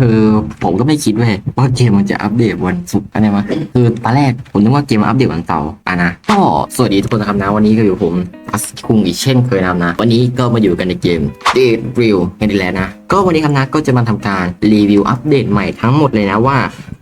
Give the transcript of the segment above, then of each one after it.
คือผมก็ไม่คิดเว้ยว่าเกมมันจะอัปเดตวันศุกร์อะไรมาคือตอนแรกผมนึกว่าเกมมันอัปเดตวันเสาร์อะนะก็สวัสดีทุกคนนะครับนะวันนี้ก็อยู่ผมอัสคุงอีกเช่นเคยนะนะ วันนี้ก็มาอยู่กันในเกม Dead Real กันดีแล้วนะ ก็วันนี้ครับนะก็จะมาทำการรีวิวอัปเดตใหม่ทั้งหมดเลยนะว่า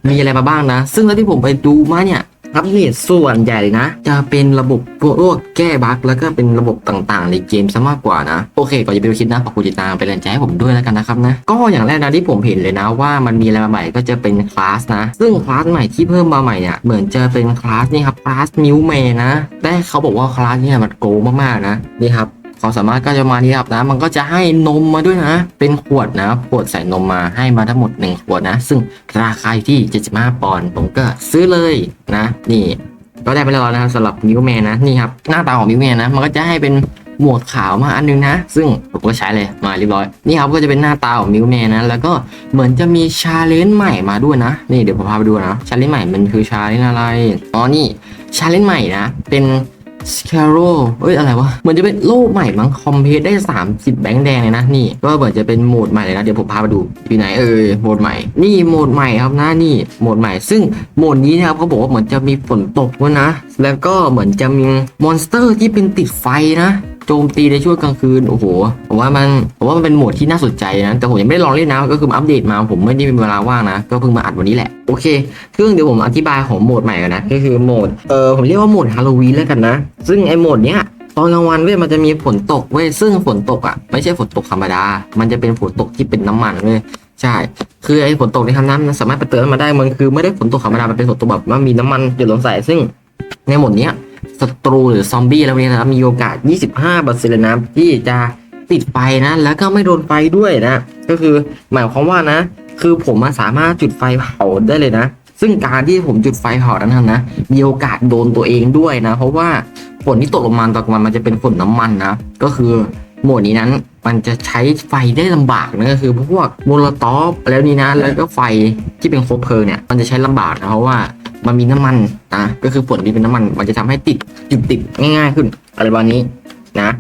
มีอะไรมาบ้างนะ ซึ่งแล้วที่ผมไปดูมาเนี่ย อัปเดตส่วนใหญ่นะ จะเป็นระบบพวกแก้บั๊กแล้วก็เป็นระบบต่างๆ ในเกมซะมากกว่านะ โอเคก่อนจะไปดูคลิปนะฝากกดติดตามเป็นแรงใจให้ผมด้วยแล้วกันนะครับนะ ก็อย่างแรกนะที่ผมเห็นเลยนะว่ามันมีอะไรมาใหม่ก็จะเป็นคลาสนะ ซึ่งคลาสใหม่ที่เพิ่มมาใหม่เนี่ยเหมือนจะเป็นคลาสนี่ครับคลาสมิวแมนะแต่เขาบอกว่าคลาสเนี่ยมันโกงมากๆนะนี่ครับ ความสามารถก็จะมานี่ครับนะ มันก็จะให้นมมาด้วยนะ เป็นขวดนะ ขวดใส่นมมาให้มาทั้งหมด 1 ขวดนะ ซึ่งราคาที่ 75 ปอนด์ผมก็ซื้อเลยนะ นี่ ก็ได้ไปแล้วนะครับสำหรับมิวแมนนะ นี่ครับ หน้าตาของมิวแมนนะ มันก็จะให้เป็นหมวกขาวมาอันนึงนะ ซึ่งผมก็ใช้เลยมาเรียบร้อย นี่ครับก็จะเป็นหน้าตาของมิวแมนนะ แล้วก็เหมือนจะมีชาเลนจ์ใหม่มาด้วยนะ นี่เดี๋ยวผมพาไปดูนะ ชาเลนจ์ใหม่มันคือชาเลนจ์อะไร อ๋อ นี่ ชาเลนจ์ใหม่นะ เป็น สแคโรเอ้ยอะไรวะ เหมือนจะเป็นโลกใหม่มั้งคอมเพลตได้ 30 แบงค์แดงเลยนะนี่ ก็เหมือนจะเป็นโหมดใหม่เลยนะ เดี๋ยวผมพาไปดูอยู่ไหนเออโหมดใหม่ นี่โหมดใหม่ครับนะนี่โหมดใหม่ ซึ่งโหมดนี้นะครับเขาบอกว่าเหมือนจะมีฝนตกด้วยนะ แล้วก็เหมือนจะมีมอนสเตอร์ที่เป็นติดไฟนะ โจมตีในช่วงกลางคืน โอ้โหผมว่ามันผมว่ามันเป็นโหมดที่น่าสนใจนะ แต่ผมยังไม่ได้ลองเล่นนะก็คืออัปเดตมาผมไม่ได้มีเวลาว่างนะ ก็เพิ่งมาอัดวันนี้แหละ โอเคซึ่งเดี๋ยวผมอธิบายของโหมดใหม่กันนะ ก็คือโหมด เออผมเรียกว่าโหมดฮาโลวีนแล้วกันนะ ซึ่งไอโหมดเนี้ยตอนกลางวันเว้ยมันจะมีฝนตกเว้ยซึ่งฝนตกอะไม่ใช่ฝนตกธรรมดา มันจะเป็นฝนตกที่เป็นน้ำมันเว้ยใช่ คือไอ้ฝนตกในคำนั้นสามารถไปเตือนมาได้มันคือไม่ได้ฝนตกธรรมดามันเป็นฝนตกแบบว่ามีน้ำมันหยดลงใส่ซึ่งในโหมดเนี้ย ศัตรูหรือซอมบี้อะไรพวกนี้นะครับมีโอกาส 25เปอร์เซ็นต์เลยนะที่จะติดไฟนะ แล้วก็ไม่โดนไฟด้วยนะ ก็คือหมายความว่านะ คือผมสามารถจุดไฟเผาได้เลยนะ ซึ่งการที่ผมจุดไฟเผานั้นนะ มีโอกาสโดนตัวเองด้วยนะ เพราะว่าฝนที่ตกลงมาตอนกลางวันมันจะเป็นฝนน้ำมันนะ ก็คือโหมดนี้นั้นมันจะใช้ไฟได้ลำบากนะก็คือพวกโมลตอฟแล้วนี่นะ แล้วก็ไฟที่เป็นโคบเพลิงเนี่ย มันจะใช้ลำบากนะเพราะว่า มันมีน้ำมันนะก็คือฝนที่เป็นน้ำมัน มันจะทำให้ติดจุดติดง่ายๆขึ้น อะไรประมาณนี้นะ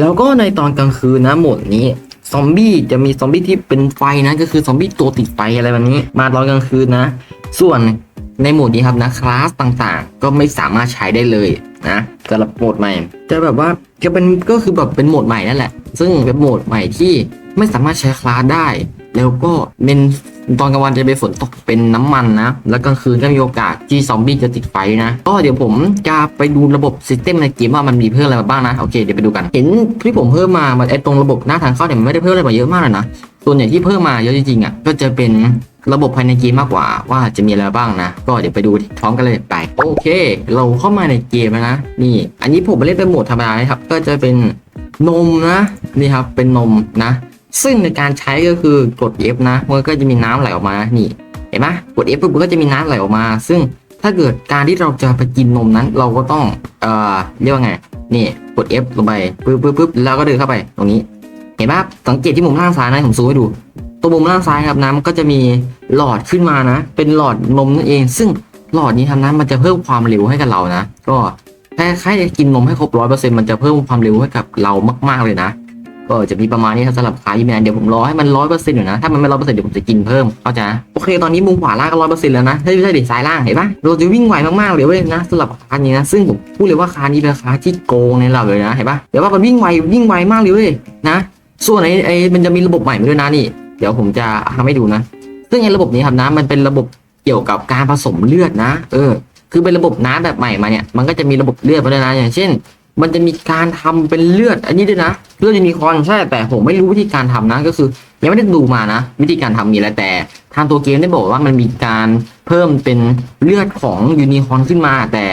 แล้วก็ในตอนกลางคืนนะโหมดนี้ซอมบี้จะมีซอมบี้ที่เป็นไฟนะก็คือซอมบี้ตัวติดไฟอะไรแบบนี้ มาตอนกลางคืนนะ ส่วนในโหมดนี้ครับนะคลาสต่างๆ ก็ไม่สามารถใช้ได้เลยนะสำหรับโหมดใหม่จะแบบว่าจะเป็นก็คือแบบเป็นโหมดใหม่นั่นแหละ ซึ่งเป็นโหมดใหม่ที่ไม่สามารถใช้คลาสได้ แล้วก็เป็น ตอนกลางวันจะเป็นฝนตกเป็นน้ำมันนะ แล้วกลางคืนก็มีโอกาสที่ซอมบี้จะติดไฟนะ ก็เดี๋ยวผมจะไปดูระบบซิสเต็มในเกมว่ามันมีเพิ่มอะไรมาบ้างนะ โอเคเดี๋ยวไปดูกัน เห็นที่ผมเพิ่มมามันไอตรงระบบหน้าทางเข้าเนี่ยมันไม่ได้เพิ่มอะไรมาเยอะมากเลยนะส่วนใหญ่ที่เพิ่มมาเยอะจริงๆอะก็จะเป็นระบบภายในเกมมากกว่าว่าจะมีอะไรบ้างนะ ก็เดี๋ยวไปดูพร้อมกันเลยไปโอเค เราเข้ามาในเกมแล้วนะนี่ อันนี้ผมไม่เล่นเป็นโหมดธรรมดานะครับก็จะเป็นนมนะนี่ครับเป็นนมนะ ซึ่งในการใช้ก็คือกด F นะมันก็จะมีน้ำไหลออกมานี่เห็นไหมกด F ปุ๊บมันก็จะมีน้ำไหลออกมา ซึ่งถ้าเกิดการที่เราจะไปกินนมนั้น เราก็ต้องเอ่อเรียกว่าไงนี่กด F ลงไปปึ๊บปึ๊บปึ๊บแล้วก็เดินเข้าไปตรงนี้ เห็นปะสังเกตที่มุมล่างซ้ายนะผมซูมให้ดูตัวมุมล่างซ้ายครับน้ำมันก็จะมีหลอดขึ้นมานะ เป็นหลอดนมนั่นเอง ซึ่งหลอดนี้ทำน้ำมันจะเพิ่มความเร็วให้กับเรานะ ก็ถ้าใครจะกินนมให้ครบร้อยเปอร์เซ็นต์มันจะเพิ่มความเร็วให้กับเรามาก ๆเลยนะ ก็จะมีประมาณนี้ครับสำหรับขายยี่แมนเดี๋ยวผมรอให้มันร้อยเปอร์เซ็นต์อยู่นะ ถ้ามันไม่ร้อยเปอร์เซ็นต์เดี๋ยวผมจะกินเพิ่มเข้าใจนะโอเคตอนนี้มุมขวาล่างก็ร้อยเปอร์เซ็นต์แล้วนะไม่ใช่ดิซ้ายล่างเห็นปะเราจะวิ่งไวมากๆเลยเว้ยนะสำหรับคานี้นะซึ่งผมพูดเลยว่าคานี้เป็นคาที่โกงในเราเลยนะเห็นปะเดี๋ยวว่ามันวิ่งไววิ่งไวมากเลยเว้ยนะส่วนไอ้ไอ้มันจะมีระบบใหม่มาด้วยนะนี่ เดี๋ยวผมจะทำให้ดูนะ ซึ่งไอ้ระบบนี้ครับนะมันเป็นระบบเกี่ยวกับการผสมเลือดนะ เออ คือเป็นระบบน้ำแบบใหม่มาเนี่ยมันก็จะมีระบบเลือดมาด้วยนะอย่างเช่น มันจะมีการทำเป็นเลือด อันนี้ด้วยนะ เลือดยูนิคอนใช่แต่ผมไม่รู้วิธีการทำนะ ก็คือ ยังไม่ได้ดูมานะ วิธีการทำมีอะไรแต่ ทางตัวเกมได้บอกว่ามันมีการเพิ่มเป็นเลือดของยูนิคอนขึ้นมาแต่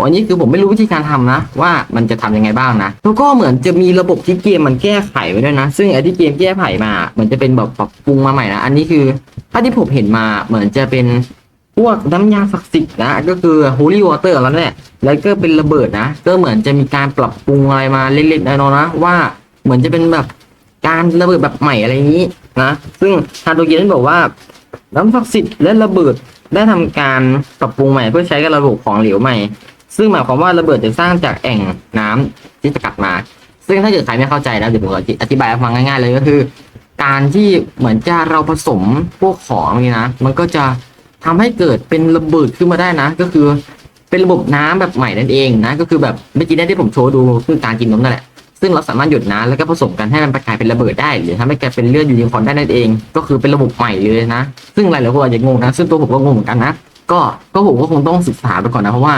วันนี้คือผมไม่รู้วิธีการทำนะ ว่ามันจะทำยังไงบ้างนะแล้วก็เหมือนจะมีระบบที่เกมมันแก้ไขไว้ด้วยนะ ซึ่งไอ้ที่เกมแก้ไขมาเหมือนจะเป็นแบบปรับปรุงมาใหม่นะอันนี้คือถ้าที่ผมเห็นมาเหมือนจะเป็น พวกน้ำยาศักดิ์สิทธิ์นะ ก็คือ holy water แล้วแหละแล้วก็เป็นระเบิดนะ ก็เหมือนจะมีการปรับปรุงอะไรมาเล็กๆน้อยๆนะ ว่าเหมือนจะเป็นแบบการระเบิดแบบใหม่อะไรอย่างนี้นะ ซึ่งทางตัวเกมได้บอกว่า น้ำศักดิ์สิทธิ์และระเบิดได้ทำการปรับปรุงใหม่เพื่อใช้กับระบบของเหลวใหม่ ซึ่งหมายความว่าระเบิดจะสร้างจากแอ่งน้ำที่สกัดมา ซึ่งถ้าเกิดใครไม่เข้าใจนะเดี๋ยวผมอธิบายให้ฟังง่ายๆเลยก็คือกการที่เหมือนจะเราผสมพวกของนี่นะ มันก็จะ ทำให้เกิดเป็นระเบิดขึ้นมาได้นะ ก็คือเป็นระบบน้ำแบบใหม่นั่นเองนะ ก็คือแบบเมื่อกี้ได้ที่ผมโชว์ดูคือการกินนมนั่นแหละซึ่งเราสามารถหยดน้ำแล้วก็ผสมกันให้มันกลายเป็นระเบิดได้ หรือทำให้กลายเป็นเลือดยูนิคอร์นได้นั่นเอง ก็คือเป็นระบบใหม่เลยนะ ซึ่งหลายๆคนอาจจะงงนะ ซึ่งตัวผมก็งงเหมือนกันนะ ก็ก็ผมก็คงต้องศึกษาไปก่อนนะ เพราะว่า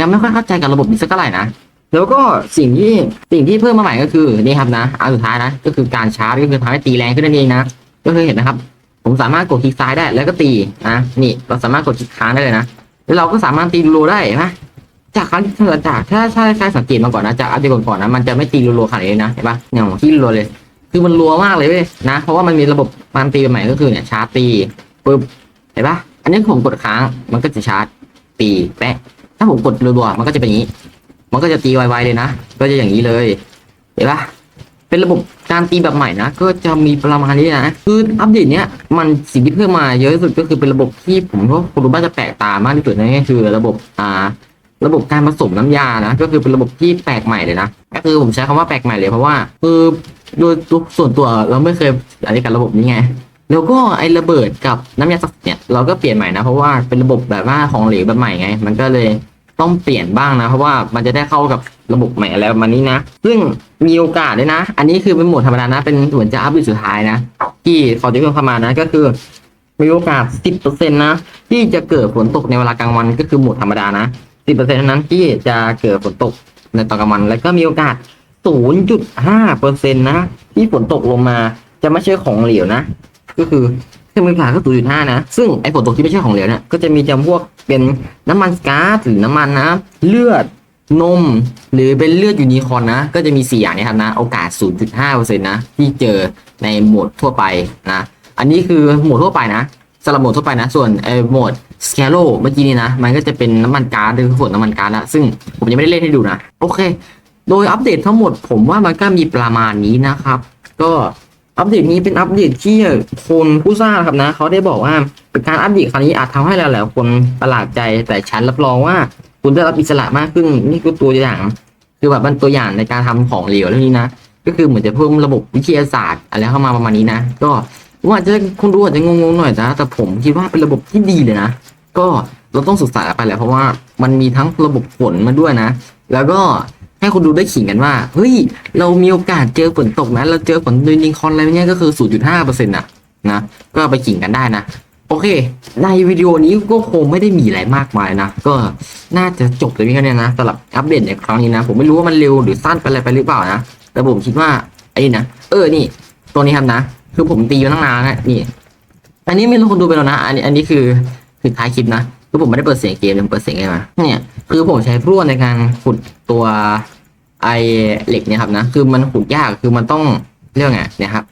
ยังไม่ค่อยเข้าใจกับระบบนี้สักเท่าไหร่นะ แล้วก็สิ่งที่สิ่งที่เพิ่มมาใหม่ก็คือนี่ครับนะอันสุดท้ายนะ ก็คือการชาร์จก็คือทำให้ตีแรงขึ้นนั่นเองนะ ก็คือเห็นนะครับ ผมสามารถกดคลิกซ้ายได้แล้วก็ตีนะนี่เราสามารถกดคลิกค้างได้เลยนะแล้วเราก็สามารถตีรัวได้นไหมจากครั้งจากถ้าถ้าใครสังเกตมาก่อนนะจากอัปเดตก่อนๆนะมันจะไม่ตีรัวๆขนาดนี้นะเห็นปะอย่างที่รัวเลย คือมันรัวมากเลยเว้ยนะ เพราะว่ามันมีระบบการตีใหม่ก็คือเนี่ยชาร์จตีปึ๊บเห็นปะอันนี้ผมกดค้างมันก็จะชาร์จตีแปะถ้าผมกดรัวๆมันก็จะเป็นอย่างนี้ มันก็จะตีไวๆเลยนะก็จะอย่างนี้เลยเห็นปะ เป็นระบบการตีแบบใหม่นะ ก็จะมีประมาณนี้นะ คืออัปเดตเนี้ยมันสิ่งที่เพิ่มมาเยอะที่สุดก็คือเป็นระบบที่ผมว่าคุณรู้ว่าจะแปลกตามากที่สุดนั่นก็คือระบบอ่าระบบการผสมน้ำยานะ ก็คือเป็นระบบที่แปลกใหม่เลยนะ ก็คือผมใช้คำว่าแปลกใหม่เลยเพราะว่าคือโดยตัวส่วนตัวเราไม่เคยอันนี้กับระบบนี้ไง แล้วก็ไอ้ระเบิดกับน้ำยาศักเนี่ยเราก็เปลี่ยนใหม่นะ เพราะว่าเป็นระบบแบบว่าของเหลวแบบใหม่ไง มันก็เลยต้องเปลี่ยนบ้างนะ เพราะว่ามันจะได้เข้ากับ ระบบใหม่อะไรประมาณนี้นะ ซึ่งมีโอกาสด้วยนะ อันนี้คือเป็นโหมดธรรมดานะ เป็นเหมือนจะอัพเดสุดท้ายนะ ที่เขาจะเพิ่มเข้ามานะก็คือ มีโอกาส 10%นะ ที่จะเกิดฝนตกในเวลากลางวันก็คือโหมดธรรมดานะ 10%เท่านั้นที่จะเกิดฝนตกในตอนกลางวัน แล้วก็มีโอกาส 0.5%นะ ที่ฝนตกลงมาจะไม่ใช่ของเหลวนะ ก็คือเครื่องมือผ่าก็0.5นะ ซึ่งไอ้ฝนตกที่ไม่ใช่ของเหลวเนี่ย ก็จะมีจำพวกเป็นน้ำมันก๊าซหรือน้ำมันนะ เลือด นมหรือเป็นเลือดยูนิคอนนะ ก็จะมี 4 อย่างนี้ครับนะ โอกาส 0.5%นะ ที่เจอในโหมดทั่วไปนะ อันนี้คือโหมดทั่วไปนะสำหรับโหมดทั่วไปนะ ส่วนไอ้โหมดสแคโ o เมื่อกี้นี้นะ มันก็จะเป็นน้ำมันก๊าซหรือฝนน้ำมันก๊าซนะซึ่งผมยังไม่ได้เล่นให้ดูนะ โอเค โดยอัปเดตทั้งหมดผมว่ามันก็มีประมาณนี้นะครับ ก็อัปเดตนี้เป็นอัปเดตที่คนผู้สร้างครับนะ เขาได้บอกว่าเป็นการอัปเดตครั้งนี้อาจทำให้หลายๆคนประหลาดใจแต่ฉันรับรองว่า คุณได้รับอิสระมากขึ้นนี่คือตัวอย่าง คือแบบมันตัวอย่างในการทำของเหลวเรื่องนี้นะก็คือเหมือนจะเพิ่มระบบวิทยาศาสตร์อะไรเข้ามาประมาณนี้นะก็ว่าอาจจะคุณรู้อาจจะงงๆหน่อยนะแต่ผมคิดว่าเป็นระบบที่ดีเลยนะก็เราต้องศึกษาไปแหละเพราะว่ามันมีทั้งระบบฝนมาด้วยนะ แล้วก็ให้คุณดูได้ขิงกันว่า เฮ้ย เรามีโอกาสเจอฝนตกนะ เราเจอฝนโดยนิงคอนอะไรเงี้ยก็คือ 0.5%น่ะนะ ก็ไปขิงกันได้นะ โอเค ในวิดีโอนี้ก็คงไม่ได้มีอะไรมากมายนะ ก็น่าจะจบเลยพี่แค่เนี้ยนะสำหรับอัปเดตในครั้งนี้นะ ผมไม่รู้ว่ามันเร็วหรือสั้นไปอะไรไปหรือเปล่านะ แต่ผมคิดว่าไอ้นี่นะเออ นี่ ตัวนี้ครับนะ คือผมตีมาตั้งนานแล้วนี่ อันนี้ไม่รู้คนดูไปแล้วนะ อันนี้ อันนี้คือ คือท้ายคลิปนะ คือผมไม่ได้เปิดเสียงเกมยผมเปิดเสียงเองมา เนี่ย คือผมใช้พรวดในการขุดตัวไอเหล็กเนี่ยครับนะ คือมันขุดยาก คือมันต้องเรียกว่าไงเนี่ยครับ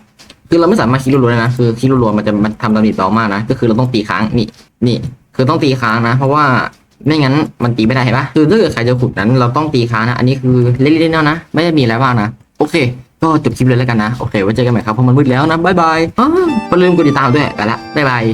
คือเราไม่สามารถคิดรัวๆได้นะคือคิดรัวๆมันจะมันทำดาเมจเรามากนะก็คือเราต้องตีค้างนี่นี่คือต้องตีค้างนะ เพราะว่าไม่งั้นมันตีไม่ได้เห็นปะคือถ้าเกิดใครจะขุดนั้นเราต้องตีค้างนะอันนี้คือเล่นๆเนาะนะ ไม่ได้มีอะไรบ้างนะโอเค ก็จบคลิปเลยแล้วกันนะ โอเคไว้เจอกันใหม่ครับเพราะมันมืดแล้วนะบ๊ายบายอ้าวอย่าลืมกดติดตามด้วยไปละบ๊ายบาย